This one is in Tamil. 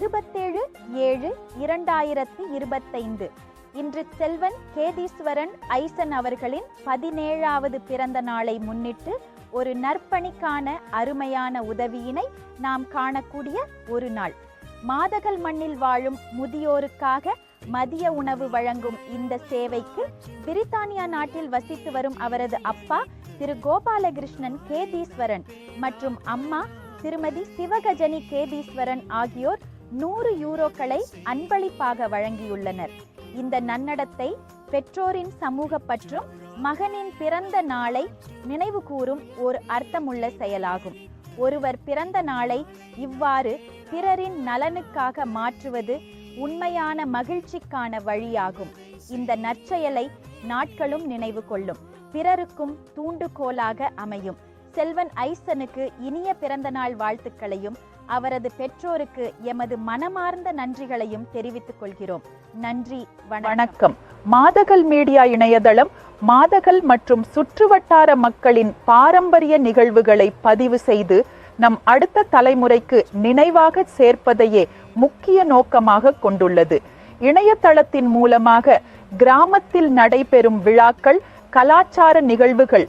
இருபத்தேழு ஏழு இரண்டாயிரத்தி இருபத்தைந்து. இன்று செல்வன் கேதீஸ்வரன் ஐசன் அவர்களின் பதினேழாவது பிறந்த நாளை முன்னிட்டு ஒரு நற்பணிக்கான அருமையான உதவியினை நாம் காணக்கூடிய ஒரு நாள். மாதகல் மண்ணில் வாழும் முதியோருக்காக மதிய உணவு வழங்கும் இந்த சேவைக்கு பிரித்தானியா நாட்டில் வசித்து வரும் அவரது அப்பா திரு கோபாலகிருஷ்ணன் கேதீஸ்வரன் மற்றும் அம்மா திருமதி சிவகஜனி கேதீஸ்வரன் ஆகியோர் நூறு யூரோக்களை அன்பளிப்பாக வழங்கியுள்ளனர். இந்த நன்னடத்தை பெற்றோரின் சமூக பற்றும் மகனின் பிறந்த நாளை நினைவு கூறும் ஒரு அர்த்தமுள்ள செயலாகும். ஒருவர் பிறந்த நாளை இவ்வாறு பிறரின் நலனுக்காக மாற்றுவது உண்மையான மகிழ்ச்சிக்கான வழியாகும். இந்த நற்செயலை நாட்களும் நினைவு கொள்ளும். பிறருக்கும் தூண்டுகோலாக அமையும். செல்வன் ஐசனுக்கு இனிய பிறந்த நாள் வாழ்த்துக்களையும் அவரது பெற்றோருக்கு எமது மனமார்ந்த நன்றிகளையும் தெரிவித்துக் கொள்கிறோம். நன்றி வணக்கம். மாதகல் மீடியா இணையதளம் மாதகல் மற்றும் சுற்றுவட்டார மக்களின் பாரம்பரிய நிகழ்வுகளை பதிவு செய்து நம் அடுத்த தலைமுறைக்கு நினைவாக சேர்ப்பதையே முக்கிய நோக்கமாக கொண்டுள்ளது. இணையதளத்தின் மூலமாக கிராமத்தில் நடைபெறும் விழாக்கள் கலாச்சார நிகழ்வுகள்